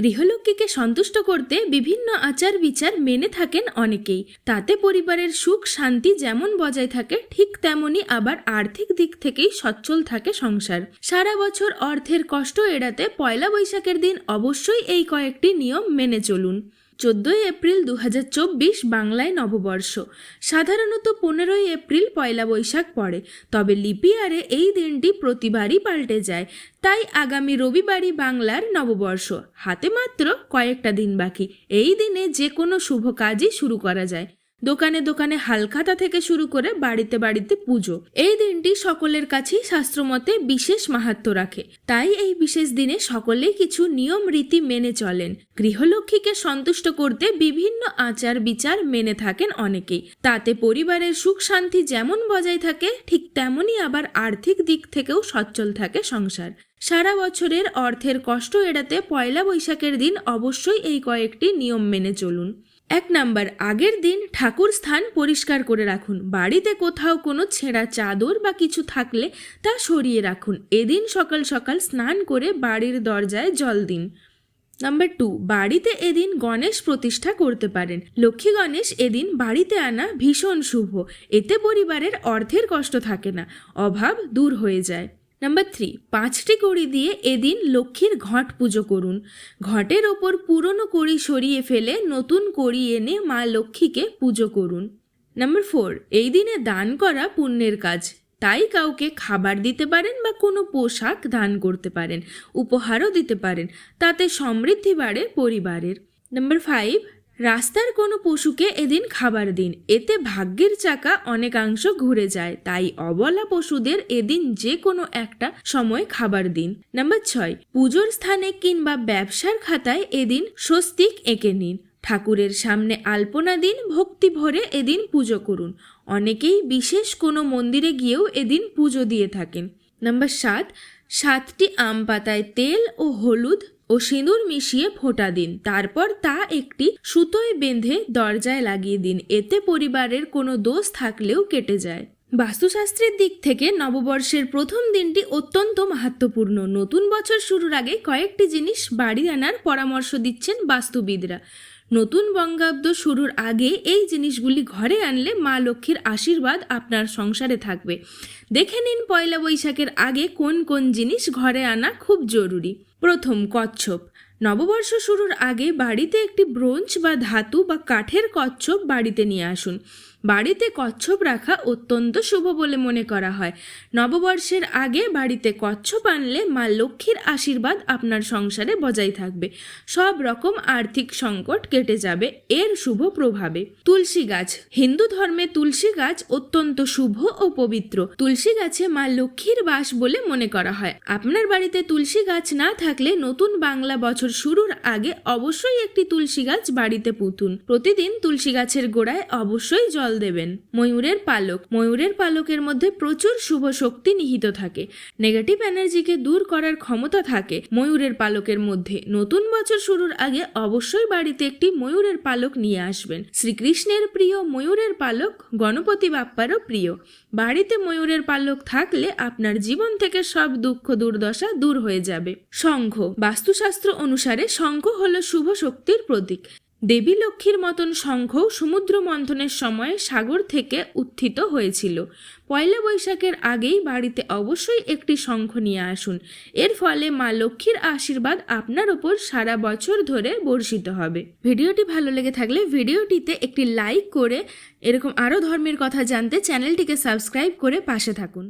গৃহলক্ষ্মীকে সন্তুষ্ট করতে বিভিন্ন আচার বিচার মেনে থাকেন অনেকেই। তাতে পরিবারের সুখ, শান্তি যেমন বজায় থাকে, ঠিক তেমনি আবার আর্থিক দিক থেকেই সচ্ছল থাকে সংসার। সারা বছর অর্থের কষ্ট এড়াতে পয়লা বৈশাখের দিন অবশ্যই এই কয়েকটি নিয়ম মেনে চলুন। চোদ্দই এপ্রিল দু হাজার চব্বিশ বাংলায় নববর্ষ। সাধারণত পনেরোই এপ্রিল পয়লা বৈশাখ পড়ে, তবে লিপিয়ারে এই দিনটি প্রতিবারই পাল্টে যায়। তাই আগামী রবিবারই বাংলার নববর্ষ। হাতে মাত্র কয়েকটা দিন বাকি। এই দিনে যে কোনো শুভ কাজই শুরু করা যায়। দোকানে দোকানে হালখাতা থেকে শুরু করে বাড়িতে বাড়িতে পুজো। এই দিনটি সকলের কাছেই শাস্ত্রমতে বিশেষ মাহাত্ম রাখে। তাই এই বিশেষ দিনে সকলেই কিছু নিয়ম, রীতি মেনে চলেন। গৃহলক্ষ্মীকে সন্তুষ্ট করতে বিভিন্ন আচার বিচার মেনে থাকেন অনেকেই। তাতে পরিবারের সুখ শান্তি যেমন বজায় থাকে, ঠিক তেমনই আবার আর্থিক দিক থেকেও সচ্ছল থাকে সংসার। সারা বছরের অর্থের কষ্ট এড়াতে পয়লা বৈশাখের দিন অবশ্যই এই কয়েকটি নিয়ম মেনে চলুন। এক নাম্বার, আগের দিন ঠাকুর স্থান পরিষ্কার করে রাখুন। বাড়িতে কোথাও কোনো ছেঁড়া চাদর বা কিছু থাকলে তা সরিয়ে রাখুন। এদিন সকাল সকাল স্নান করে বাড়ির দরজায় জল দিন। নাম্বার টু, বাড়িতে এদিন গণেশ প্রতিষ্ঠা করতে পারেন। লক্ষ্মী গণেশ এদিন বাড়িতে আনা ভীষণ শুভ। এতে পরিবারের অর্থের কষ্ট থাকে না, অভাব দূর হয়ে যায়। নাম্বার থ্রি পাঁচটি কড়ি দিয়ে এদিন লক্ষ্মীর ঘট পুজো করুন। ঘটের ওপর পুরনো কড়ি সরিয়ে ফেলে নতুন কড়ি এনে মা লক্ষ্মীকে পুজো করুন। নাম্বার ফোর এই দিনে দান করা পুণ্যের কাজ। তাই কাউকে খাবার দিতে পারেন বা কোনো পোশাক দান করতে পারেন, উপহারও দিতে পারেন, তাতে সমৃদ্ধি বাড়ে পরিবারের। নাম্বার ফাইভ রাস্তার কোনো পশুকে এদিন খাবার দিন। এতে ভাগ্যের চাকা অনেকাংশ ঘুরে যায়। তাই অবলা পশুদের এদিন যে কোনো একটা সময় খাবার দিন। নাম্বার ছয়, পুজোর স্থানে কিংবা ব্যবসার খাতায় এদিন স্বস্তিক এঁকে নিন। ঠাকুরের সামনে আলপনা দিন, ভক্তি ভরে এদিন পুজো করুন। অনেকেই বিশেষ কোনো মন্দিরে গিয়েও এদিন পুজো দিয়ে থাকেন। নাম্বার সাত, সাতটি আম পাতায় তেল ও হলুদ ও সিঁদুর মিশিয়ে ফোঁটা দিন। তারপর তা একটি সুতোয় বেঁধে দরজায় লাগিয়ে দিন। এতে পরিবারের কোনো দোষ থাকলেও কেটে যায়। বাস্তুশাস্ত্রের দিক থেকে নববর্ষের প্রথম দিনটি অত্যন্ত মাহাত্মপূর্ণ নতুন বছর শুরুর আগে কয়েকটি জিনিস বাড়ি আনার পরামর্শ দিচ্ছেন বাস্তুবিদরা। নতুন বঙ্গাব্দ শুরুর আগে এই জিনিসগুলি ঘরে আনলে মা লক্ষ্মীর আশীর্বাদ আপনার সংসারে থাকবে। দেখে নিন পয়লা বৈশাখের আগে কোন কোন জিনিস ঘরে আনা খুব জরুরি। প্রথম কচ্ছপ। নববর্ষ শুরুর আগে বাড়িতে একটি ব্রোঞ্জ বা ধাতু বা কাঠের কচ্ছপ বাড়িতে নিয়ে আসুন। বাড়িতে কচ্ছপ রাখা অত্যন্ত শুভ বলে মনে করা হয়। নববর্ষের আগে বাড়িতে কচ্ছপ আনলে মা লক্ষ্মীর আশীর্বাদ আপনার সংসারে বজায় থাকবে। সব রকম আর্থিক সংকট কেটে যাবে, এর শুভ প্রভাবে। তুলসী গাছ। হিন্দু ধর্মে তুলসী গাছ অত্যন্ত শুভ ও পবিত্র। তুলসী গাছে মা লক্ষ্মীর বাস বলে মনে করা হয়। আপনার বাড়িতে তুলসী গাছ না থাকলে নতুন বাংলা বছর শুরুর আগে অবশ্যই একটি তুলসী গাছ বাড়িতে পুতুন। প্রতিদিন তুলসী গাছের গোড়ায় অবশ্যই জল দেবেন। ময়ূরের পালক। ময়ূরের পালকের মধ্যে প্রচুর শুভ শক্তি নিহিত থাকে। নেগেটিভ এনার্জিকে দূর করার ক্ষমতা থাকে ময়ূরের পালকের মধ্যে। নতুন বছর শুরুর আগে অবশ্যই বাড়িতে একটি ময়ূরের পালক নিয়ে আসবেন। শ্রীকৃষ্ণের প্রিয় ময়ূরের পালক গণপতি বাপ্পারও প্রিয়। বাড়িতে ময়ূরের পালক থাকলে আপনার জীবন থেকে সব দুঃখ দুর্দশা দূর হয়ে যাবে। শঙ্খ বাস্তুশাস্ত্র অনুসারে শঙ্খ হল শুভ শক্তির প্রতীক। দেবী লক্ষ্মীর মতন শঙ্খও সমুদ্র মন্থনের সময় সাগর থেকে উত্থিত হয়েছিল। পয়লা বৈশাখের আগেই বাড়িতে অবশ্যই একটি শঙ্খ নিয়ে আসুন। এর ফলে মা লক্ষ্মীর আশীর্বাদ আপনার ওপর সারা বছর ধরে বর্ষিত হবে। ভিডিওটি ভালো লেগে থাকলে ভিডিওটিতে একটি লাইক করে এরকম আরও ধর্মের কথা জানতে চ্যানেলটিকে সাবস্ক্রাইব করে পাশে থাকুন।